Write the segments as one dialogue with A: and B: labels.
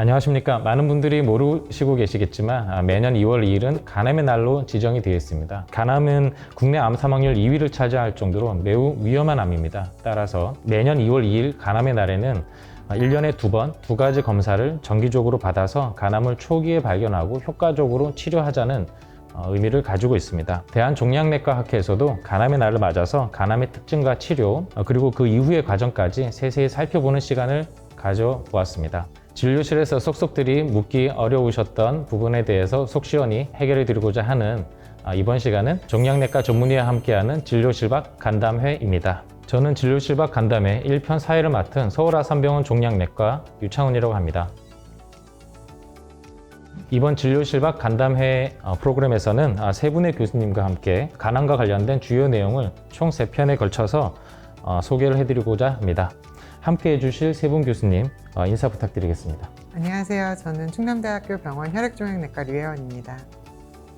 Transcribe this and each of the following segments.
A: 안녕하십니까. 많은 분들이 모르시고 계시겠지만 아, 매년 2월 2일은 간암의 날로 지정이 되어 있습니다. 간암은 국내 암 사망률 2위를 차지할 정도로 매우 위험한 암입니다. 따라서 매년 2월 2일 간암의 날에는 1년에 두 번 두 가지 검사를 정기적으로 받아서 간암을 초기에 발견하고 효과적으로 치료하자는 어, 의미를 가지고 있습니다. 대한종양내과학회에서도 간암의 날을 맞아서 간암의 특징과 치료 어, 그리고 그 이후의 과정까지 세세히 살펴보는 시간을 가져보았습니다. 진료실에서 속속들이 묻기 어려우셨던 부분에 대해서 속 시원히 해결해 드리고자 하는 아, 이번 시간은 종양내과 전문의와 함께하는 진료실 밖 간담회입니다. 저는 진료실 밖 간담회 1편 사회를 맡은 서울아산병원 종양내과 유창훈이라고 합니다. 이번 진료실 밖 간담회 어, 프로그램에서는 아, 세 분의 교수님과 함께 간암과 관련된 주요 내용을 총 세 편에 걸쳐서 어, 소개를 해드리고자 합니다. 함께 해주실 세 분 교수님 어, 인사 부탁드리겠습니다.
B: 안녕하세요. 저는 충남대학교 병원 혈액종양내과 류혜원입니다.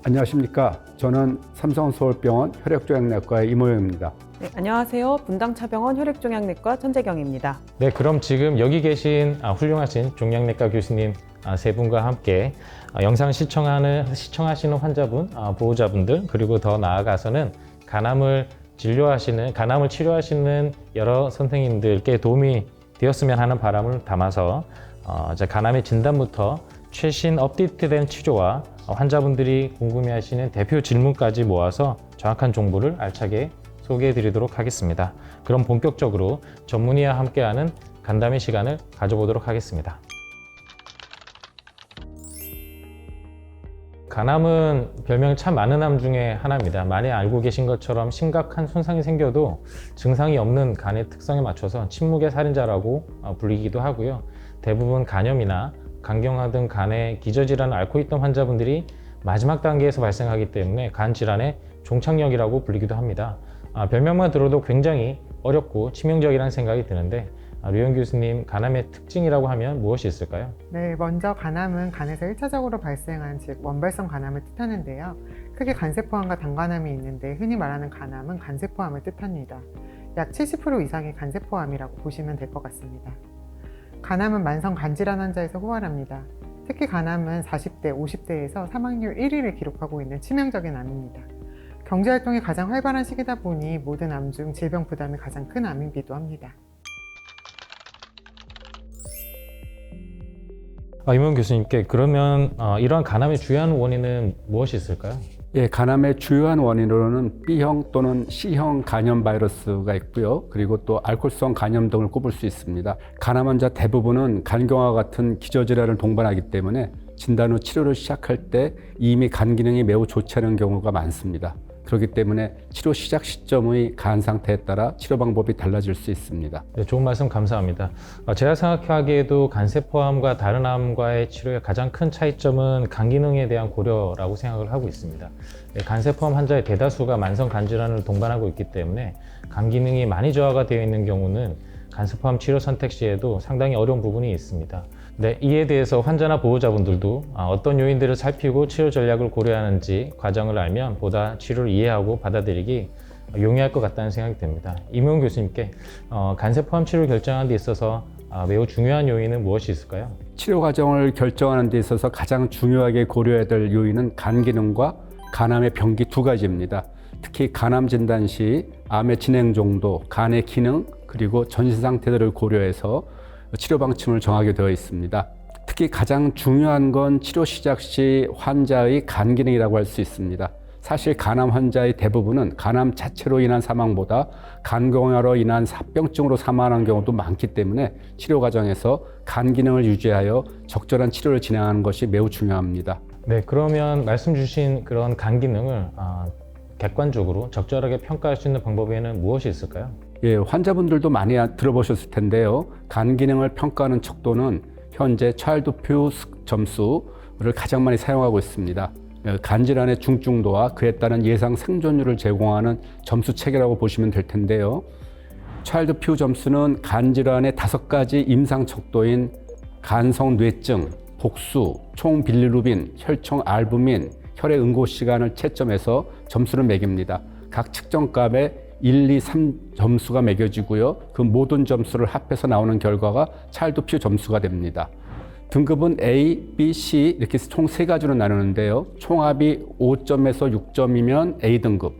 C: 안녕하십니까. 저는 삼성서울병원 혈액종양내과의 이모영입니다.
D: 네, 안녕하세요. 분당차병원 혈액종양내과 천재경입니다.
A: 네, 그럼 지금 여기 계신 아, 훌륭하신 종양내과 교수님 아, 세 분과 함께 아, 영상 시청하는 시청하시는 환자분, 아, 보호자분들 그리고 더 나아가서는 간암을 진료하시는 간암을 치료하시는 여러 선생님들께 도움이 되었으면 하는 바람을 담아서 어, 이제 간암의 진단부터 최신 업데이트된 치료와 환자분들이 궁금해하시는 대표 질문까지 모아서 정확한 정보를 알차게 소개해 드리도록 하겠습니다. 그럼 본격적으로 전문의와 함께하는 간담회 시간을 가져보도록 하겠습니다. 간암은 별명 참 많은 암 중에 하나입니다. 많이 알고 계신 것처럼 심각한 손상이 생겨도 증상이 없는 간의 특성에 맞춰서 침묵의 살인자라고 어, 불리기도 하고요. 대부분 간염이나 간경화 등 간의 기저질환을 앓고 있던 환자분들이 마지막 단계에서 발생하기 때문에 간 질환의 종착역이라고 불리기도 합니다. 아, 별명만 들어도 굉장히 어렵고 치명적이라는 생각이 드는데 아, 류현 교수님 간암의 특징이라고 하면 무엇이 있을까요?
B: 네, 먼저 간암은 간에서 1차적으로 발생한 즉 원발성 간암을 뜻하는데요. 크게 간세포암과 단간암이 있는데 흔히 말하는 간암은 간세포암을 뜻합니다. 약 70% 이상이 간세포암이라고 보시면 될 것 같습니다. 간암은 만성 간질환 환자에서 호활합니다. 특히 간암은 40대, 50대에서 사망률 1위를 기록하고 있는 치명적인 암입니다. 경제활동이 가장 활발한 시기다 보니 모든 암 중 질병 부담이 가장 큰 암이기도 합니다.
A: 아, 이문 교수님께 그러면 어, 이러한 간암의 주요한 원인은 무엇이 있을까요?
C: 예, 간암의 주요한 원인으로는 B형 또는 C형 간염 바이러스가 있고요. 그리고 또 알코올성 간염 등을 꼽을 수 있습니다. 간암 환자 대부분은 간경화 같은 기저질환을 동반하기 때문에 진단 후 치료를 시작할 때 이미 간 기능이 매우 좋지 않은 경우가 많습니다. 그렇기 때문에 치료 시작 시점의 간 상태에 따라 치료 방법이 달라질 수 있습니다.
A: 네, 좋은 말씀 감사합니다. 어, 제가 생각하기에도 간세포암과 다른 암과의 치료의 가장 큰 차이점은 간 기능에 대한 고려라고 생각을 하고 있습니다. 네, 간세포암 환자의 대다수가 만성 간 질환을 동반하고 있기 때문에 간 기능이 많이 저하가 되어 있는 경우는 간세포암 치료 선택 시에도 상당히 어려운 부분이 있습니다. 네, 이에 대해서 환자나 보호자분들도 아, 어떤 요인들을 살피고 치료 전략을 고려하는지 과정을 알면 보다 치료를 이해하고 받아들이기 용이할 것 같다는 생각이 듭니다. 이명 교수님께 어, 간세포암 치료를 결정하는 데 있어서 아, 매우 중요한 요인은 무엇이 있을까요?
C: 치료 과정을 결정하는 데 있어서 가장 중요하게 고려해야 될 요인은 간 기능과 간암의 병기 두 가지입니다. 특히 간암 진단 시 암의 진행 정도, 간의 기능, 그리고 전신 상태들을 고려해서 치료 방침을 정하게 되어 있습니다. 특히 가장 중요한 건 치료 시작 시 환자의 간 기능이라고 할 수 있습니다. 사실 간암 환자의 대부분은 간암 자체로 인한 사망보다 간경화로 인한 합병증으로 사망하는 경우도 많기 때문에 치료 과정에서 간 기능을 유지하여 적절한 치료를 진행하는 것이 매우 중요합니다.
A: 네, 그러면 말씀 주신 그런 간 기능을 아, 객관적으로 적절하게 평가할 수 있는 방법에는 무엇이 있을까요?
C: 예, 환자분들도 많이 들어보셨을 텐데요. 간 기능을 평가하는 척도는 현재 차일드표 점수를 가장 많이 사용하고 있습니다. 예, 간 질환의 중증도와 그에 따른 예상 생존율을 제공하는 점수 체계라고 보시면 될 텐데요. 차일드 퓨 점수는 간 질환의 다섯 가지 임상 척도인 간성 뇌증, 복수, 총 빌리루빈, 혈청 알부민, 혈액 응고 시간을 채점해서 점수를 매깁니다. 각 측정값에 1, 2, 3 점수가 매겨지고요. 그 모든 점수를 합해서 나오는 결과가 퓨 점수가 됩니다. 등급은 A, B, C 이렇게 총 세 가지로 나누는데요. 총합이 5점에서 6점이면 A 등급,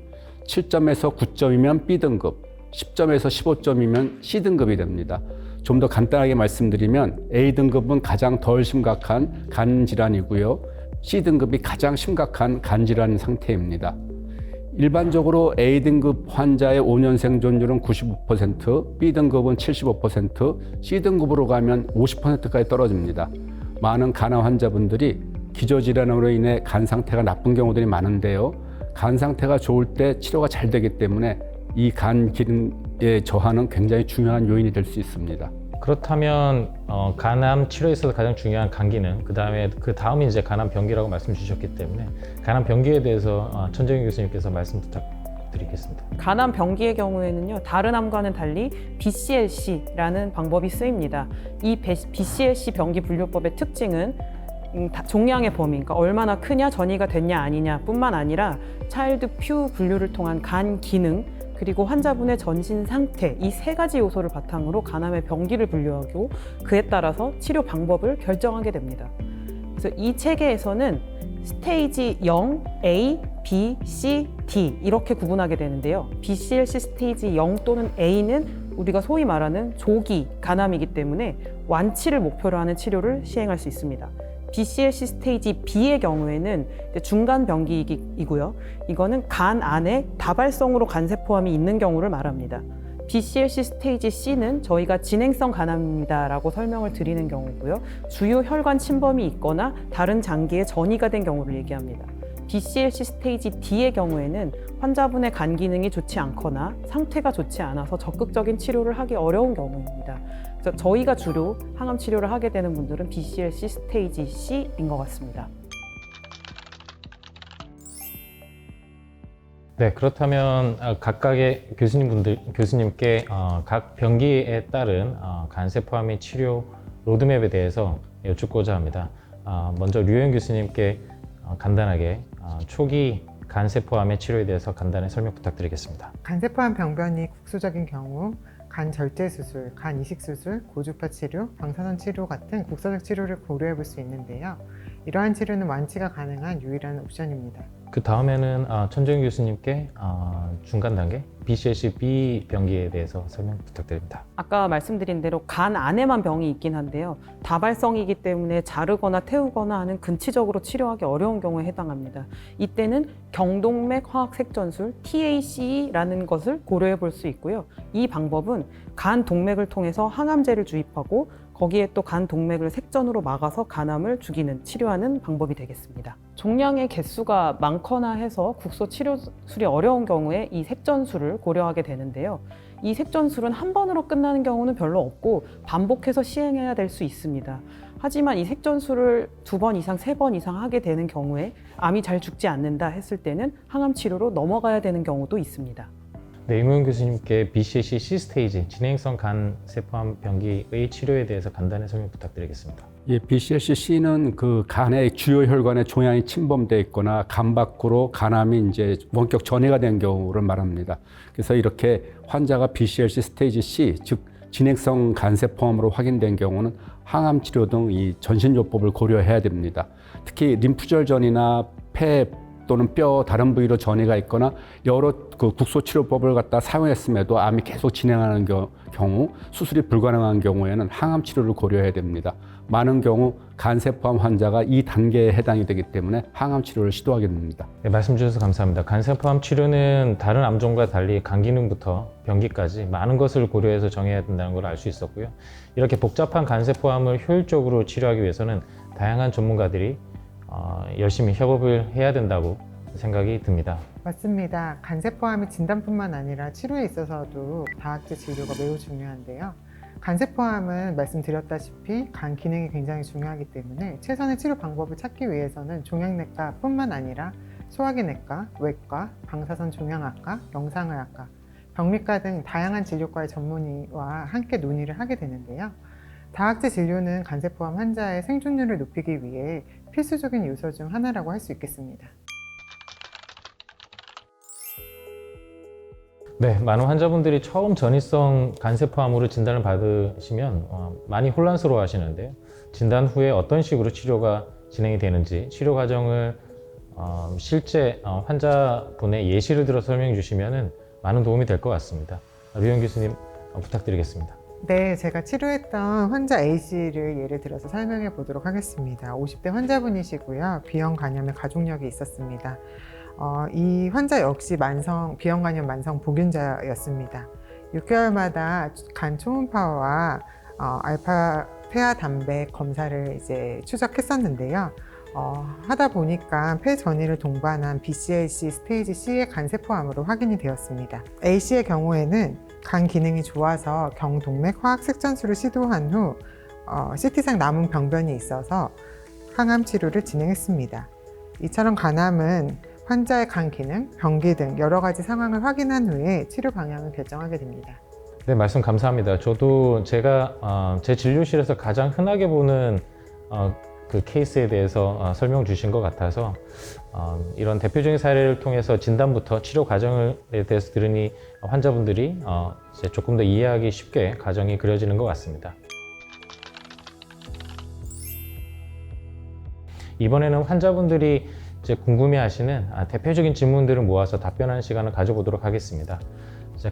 C: 7점에서 9점이면 B 등급, 10점에서 15점이면 C 등급이 됩니다. 좀 더 간단하게 말씀드리면 A 등급은 가장 덜 심각한 간 질환이고요. C 등급이 가장 심각한 간 질환 상태입니다. 일반적으로 A 등급 환자의 5년 생존율은 95%, B 등급은 75%, C 등급으로 가면 50%까지 떨어집니다. 많은 간암 환자분들이 기저질환으로 인해 간 상태가 나쁜 경우들이 많은데요. 간 상태가 좋을 때 치료가 잘 되기 때문에 이 간 기능의 저하는 굉장히 중요한 요인이 될 수 있습니다.
A: 그렇다면 어, 간암 치료에 있어서 가장 중요한 간 기능, 그 다음에 그 다음이 이제 간암 병기라고 말씀 주셨기 때문에 간암 병기에 대해서 어, 천정희 교수님께서 말씀 부탁 드리겠습니다.
D: 간암 병기의 경우에는요, 다른 암과는 달리 BCLC라는 방법이 쓰입니다. 이 BCLC 병기 분류법의 특징은 음, 다- 종양의 범위, 그러니까 얼마나 크냐, 전이가 됐냐, 아니냐 뿐만 아니라 차일드 퓨 분류를 통한 간 기능, 그리고 환자분의 전신 상태 이 세 가지 요소를 바탕으로 간암의 병기를 분류하고 그에 따라서 치료 방법을 결정하게 됩니다. 그래서 이 체계에서는 스테이지 0, A, B, C, D 이렇게 구분하게 되는데요. BCLC 스테이지 0 또는 A는 우리가 소위 말하는 조기 간암이기 때문에 완치를 목표로 하는 치료를 시행할 수 있습니다. BCLC 스테이지 B의 경우에는 중간 병기이고요. 이거는 간 안에 다발성으로 간세포암이 있는 경우를 말합니다. BCLC 스테이지 C는 저희가 진행성 간암입니다라고 설명을 드리는 경우고요. 주요 혈관 침범이 있거나 다른 장기에 전이가 된 경우를 얘기합니다. BCLC 스테이지 D의 경우에는 환자분의 간 기능이 좋지 않거나 상태가 좋지 않아서 적극적인 치료를 하기 어려운 경우입니다. 그래서 저희가 주로 항암 치료를 하게 되는 분들은 BCLC 스테이지 C인 것 같습니다.
A: 네, 그렇다면 아, 각각의 교수님분들 교수님께 어, 각 병기에 따른 어, 간세포암 의 치료 로드맵에 대해서 여쭙고자 합니다. 아, 먼저 류현 교수님께 어, 간단하게 어, 초기 간세포암의 치료에 대해서 간단히 설명 부탁드리겠습니다.
B: 간세포암 병변이 국소적인 경우 간 절제 수술, 간 이식 수술, 고주파 치료, 방사선 치료 같은 국소적 치료를 고려해 볼 수 있는데요. 이러한 치료는 완치가 가능한 유일한 옵션입니다.
A: 그 다음에는 아, 천정 교수님께 아, 중간 단계 BCLC-B 병기에 대해서 설명 부탁드립니다.
D: 아까 말씀드린 대로 간 안에만 병이 있긴 한데요. 다발성이기 때문에 자르거나 태우거나 하는 근치적으로 치료하기 어려운 경우에 해당합니다. 이때는 경동맥 화학 색전술 TAC라는 것을 고려해 볼 수 있고요. 이 방법은 간 동맥을 통해서 항암제를 주입하고 거기에 또 간 동맥을 색전으로 막아서 간암을 죽이는 치료하는 방법이 되겠습니다. 종양의 개수가 많거나 해서 국소 치료술이 어려운 경우에 이 색전술을 고려하게 되는데요. 이 색전술은 한 번으로 끝나는 경우는 별로 없고 반복해서 시행해야 될 수 있습니다. 하지만 이 색전술을 두 번 이상, 세 번 이상 하게 되는 경우에 암이 잘 죽지 않는다 했을 때는 항암 치료로 넘어가야 되는 경우도 있습니다.
A: 네, 임우영 교수님께 BCLC C 스테이지 진행성 간 세포암 병기의 치료에 대해서 간단히 설명 부탁드리겠습니다.
C: 예, BCLC-C는 그 간의 주요 혈관에 종양이 침범돼 있거나 간 밖으로 간암이 이제 원격 전이가 된 경우를 말합니다. 그래서 이렇게 환자가 BCLC 스테이지 C, 즉 진행성 간세포암으로 확인된 경우는 항암 치료 등 이 전신요법을 고려해야 됩니다. 특히 림프절전이나 폐 또는 뼈 다른 부위로 전이가 있거나 여러 그 국소 치료법을 갖다 사용했음에도 암이 계속 진행하는 겨- 경우 수술이 불가능한 경우에는 항암 치료를 고려해야 됩니다. 많은 경우 간세포암 환자가 이 단계에 해당이 되기 때문에 항암 치료를 시도하게 됩니다.
A: 네, 말씀 주셔서 감사합니다. 간세포암 치료는 다른 암종과 달리 간 기능부터 병기까지 많은 것을 고려해서 정해야 된다는 걸 알 수 있었고요. 이렇게 복잡한 간세포암을 효율적으로 치료하기 위해서는 다양한 전문가들이 어, 열심히 협업을 해야 된다고 생각이 듭니다.
B: 맞습니다. 간세포암의 진단뿐만 아니라 치료에 있어서도 다학제 진료가 매우 중요한데요. 간세포암은 말씀드렸다시피 간 기능이 굉장히 중요하기 때문에 최선의 치료 방법을 찾기 위해서는 종양내과뿐만 아니라 소화기내과, 외과, 방사선 종양학과, 영상의학과, 병리과 등 다양한 진료과의 전문의와 함께 논의를 하게 되는데요. 다학제 진료는 간세포암 환자의 생존율을 높이기 위해 필수적인 요소 중 하나라고 할 수 있겠습니다.
A: 네, 많은 환자분들이 처음 전이성 간세포암으로 진단을 받으시면 어, 많이 혼란스러워 하시는데요. 진단 후에 어떤 식으로 치료가 진행이 되는지 치료 과정을 어, 실제 어, 환자분의 예시를 들어 설명해 주시면 많은 도움이 될 것 같습니다. 류영 교수님 어, 부탁드리겠습니다.
B: 네, 제가 치료했던 환자 A씨를 예를 들어서 설명해 보도록 하겠습니다. 50대 환자분이시고요. B형 간염의 가족력이 있었습니다. 어, 이 환자 역시 만성, B형 간염 만성 보균자였습니다. 6개월마다 간 초음파와 어, 알파 폐하 단백 검사를 이제 추적했었는데요. 어, 하다 보니까 폐 전이를 동반한 BCLC 스테이지 C의 간세포암으로 확인이 되었습니다. A씨의 경우에는 간 기능이 좋아서 경동맥 화학 색전술을 시도한 후 어, CT상 남은 병변이 있어서 항암 치료를 진행했습니다. 이처럼 간암은 환자의 간 기능, 병기 등 여러 가지 상황을 확인한 후에 치료 방향을 결정하게 됩니다.
A: 네, 말씀 감사합니다. 저도 제가 어, 제 진료실에서 가장 흔하게 보는 어, 그 케이스에 대해서 어, 설명 주신 것 같아서 어, 이런 대표적인 사례를 통해서 진단부터 치료 과정에 대해서 들으니 환자분들이 어, 조금 더 이해하기 쉽게 과정이 그려지는 것 같습니다. 이번에는 환자분들이 이제 궁금해하시는 아, 대표적인 질문들을 모아서 답변하는 시간을 가져보도록 하겠습니다.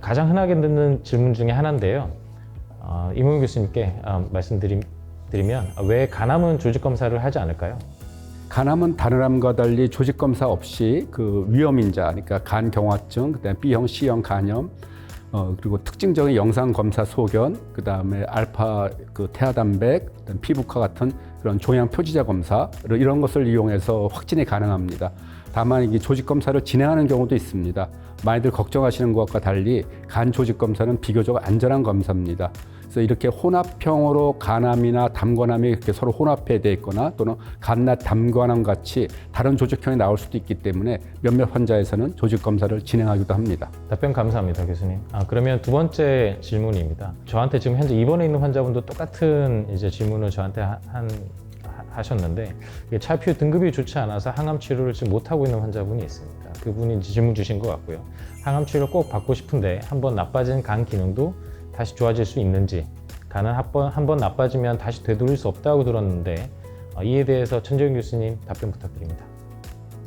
A: 가장 흔하게 듣는 질문 중에 하나인데요. 어, 이몽규 교수님께 어, 말씀드 리면 왜 간암은 조직 검사를 하지 않을까요?
C: 간암은 다른 암과 달리 조직 검사 없이 그 위험 인자, 그러니까 간 경화증, 그다음에 B형, C형 간염, 어, 그리고 특징적인 영상 검사 소견, 그 다음에 알파 그 태아 단백, 그다음 피부과 같은 그런 종양 표지자 검사 이런 것을 이용해서 확진이 가능합니다. 다만 이게 조직 검사를 진행하는 경우도 있습니다. 많이들 걱정하시는 것과 달리 간 조직 검사는 비교적 안전한 검사입니다. 그래서 이렇게 혼합형으로 간암이나 담관암이 이렇게 서로 혼합해 돼 있거나 또는 간낫 담관암 같이 다른 조직형이 나올 수도 있기 때문에 몇몇 환자에서는 조직 검사를 진행하기도 합니다.
A: 답변 감사합니다, 교수님. 아, 그러면 두 번째 질문입니다. 저한테 지금 현재 입원해 있는 환자분도 똑같은 이제 질문을 저한테 하- 한 하- 하셨는데 차표 등급이 좋지 않아서 항암 치료를 지금 못 하고 있는 환자분이 있습니다. 그분이 질문 주신 것 같고요. 항암 치료 꼭 받고 싶은데 한번 나빠진 간 기능도 다시 좋아질 수 있는지 간은 한번 한번 나빠지면 다시 되돌릴 수 없다고 들었는데 어, 이에 대해서 천재윤 교수님 답변 부탁드립니다.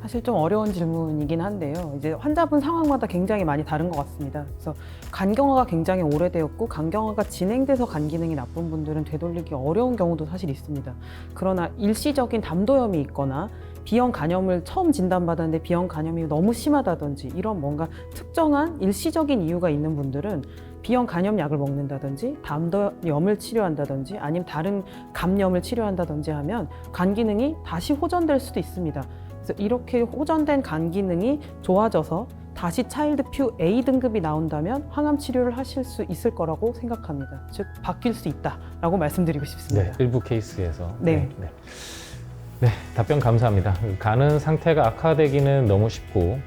D: 사실 좀 어려운 질문이긴 한데요. 이제 환자분 상황마다 굉장히 많이 다른 것 같습니다. 그래서 간경화가 굉장히 오래되었고 간경화가 진행돼서 간 기능이 나쁜 분들은 되돌리기 어려운 경우도 사실 있습니다. 그러나 일시적인 담도염이 있거나 B형 간염을 처음 진단받았는데 B형 간염이 너무 심하다든지 이런 뭔가 특정한 일시적인 이유가 있는 분들은 B형 간염 약을 먹는다든지 담도염을 치료한다든지 아니면 다른 감염을 치료한다든지 하면 간 기능이 다시 호전될 수도 있습니다. 그래서 이렇게 호전된 간 기능이 좋아져서 다시 차일드 퓨 A 등급이 나온다면 항암 치료를 하실 수 있을 거라고 생각합니다. 즉 바뀔 수 있다라고 말씀드리고 싶습니다.
A: 네, 일부 케이스에서.
D: 네.
A: 네. 네, 답변 감사합니다. 간은 상태가 악화되기는 너무 쉽고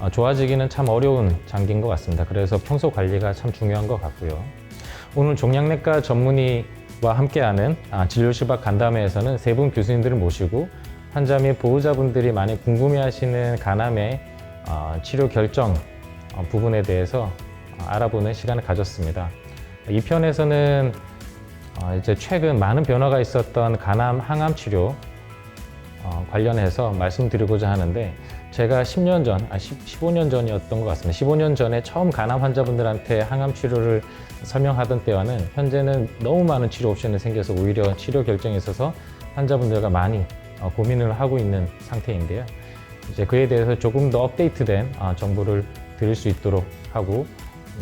A: 어, 좋아지기는 참 어려운 장기인 것 같습니다. 그래서 평소 관리가 참 중요한 것 같고요. 오늘 종양내과 전문의와 함께하는 아, 진료실 밖 간담회에서는 세 분 교수님들을 모시고 환자 및 보호자분들이 많이 궁금해하시는 간암의 어, 치료 결정 어, 부분에 대해서 어, 알아보는 시간을 가졌습니다. 이 편에서는 어, 이제 최근 많은 변화가 있었던 간암 항암 치료 어, 관련해서 말씀드리고자 하는데 제가 10년 전, 아 10, 15년 전이었던 것 같습니다. 15년 전에 처음 간암 환자분들한테 항암 치료를 설명하던 때와는 현재는 너무 많은 치료 옵션이 생겨서 오히려 치료 결정에 있어서 환자분들과 많이 어, 고민을 하고 있는 상태인데요. 이제 그에 대해서 조금 더 업데이트된 어, 정보를 드릴 수 있도록 하고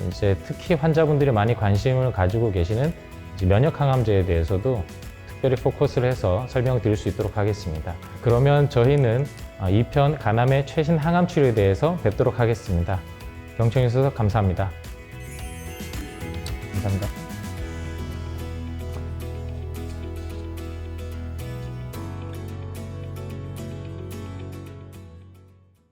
A: 이제 특히 환자분들이 많이 관심을 가지고 계시는 면역 항암제에 대해서도 특별히 포커스를 해서 설명드릴 수 있도록 하겠습니다. 그러면 저희는 2편 간암의 최신 항암 치료에 대해서 뵙도록 하겠습니다. 경청해 주셔서 감사합니다. 감사합니다.